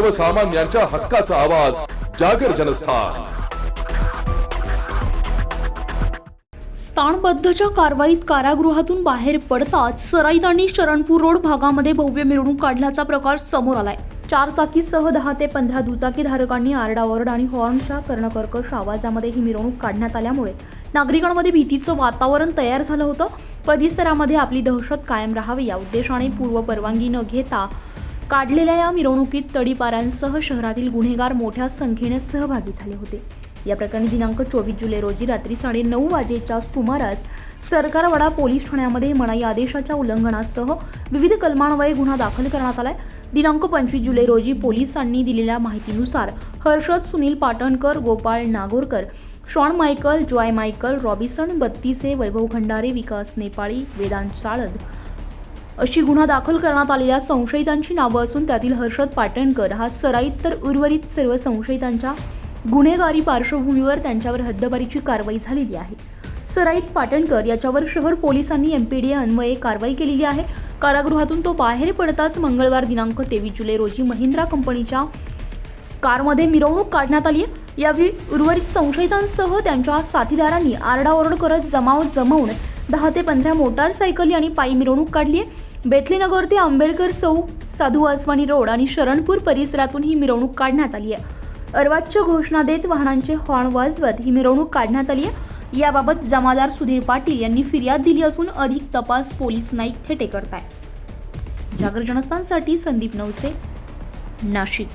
सर्वसामान्यांच्या हक्काचा आवाज जागर जनस्थान. स्थानबद्धच्या कारवाईत कारागृहातून बाहेर पडताच सराईत आणि शरणपूर रोड भागामध्ये भव्य मिरवणूक काढल्याचा प्रकार समोर आलाय. चार चाकीसह दहा ते पंधरा दुचाकी धारकांनी आरडाओरड आणि हॉर्नच्या कर्णकर्कश आवाजामध्ये ही मिरवणूक काढण्यात आल्यामुळे नागरिकांमध्ये भीतीचं वातावरण तयार झालं होतं. परिसरामध्ये आपली दहशत कायम राहावी या उद्देशाने पूर्व परवानगी न घेता काढलेल्या या मिरवणुकीत तडीपाऱ्यांसह शहरातील गुन्हेगार मोठ्या संख्येने सहभागी झाले होते. या प्रकरणी दिनांक चोवीस जुलै रोजी रात्री साडेनऊ वाजेच्या सुमारास सरकारवाडा पोलीस ठाण्यामध्ये मनाई आदेशाच्या उल्लंघनासह विविध कलमान्वये गुन्हा दाखल करण्यात आलाय. दिनांक पंचवीस जुलै रोजी पोलिसांनी दिलेल्या माहितीनुसार Harshad Sunil Patankar Gopal Nagorkar Shawn Michael Joy Michael Robison बत्तीसे Vaibhav Khandare Vikas Nepali Vedant साळद अशी गुन्हा दाखल करण्यात आलेल्या संशयितांची नावं असून त्यातील हर्षद पाटणकर हा सराईत तर उर्वरित सर्व संशयितांच्या गुन्हेगारी पार्श्वभूमीवर त्यांच्यावर हद्दबारीची कारवाई झालेली आहे. सराईत पाटणकर याच्यावर शहर पोलिसांनी एमपीडीए अन्वये कारवाई केलेली आहे. कारागृहातून तो बाहेर पडताच मंगळवार दिनांक तेवीस जुलै रोजी महिंद्रा कंपनीच्या कारमध्ये मिरवणूक काढण्यात आली आहे. यावेळी उर्वरित संशयितांसह त्यांच्या साथीदारांनी आरडाओरड करत जमाव जमवून दहा ते पंधरा मोटारसायकली आणि पायी मिरवणूक काढली आहे. बेथलीनगर ते आंबेडकर चौक साधू वासवानी रोड आणि शरणपूर परिसरातून ही मिरवणूक काढण्यात आली आहे. अर्वाच्य घोषणा देत वाहनांचे हॉर्न वाजवत ही मिरवणूक काढण्यात आली आहे. याबाबत जमादार सुधीर पाटील यांनी फिर्याद दिली असून अधिक तपास पोलीस नाईक थेटे करताय जागर जनस्थानसाठी संदीप नवसे नाशिक.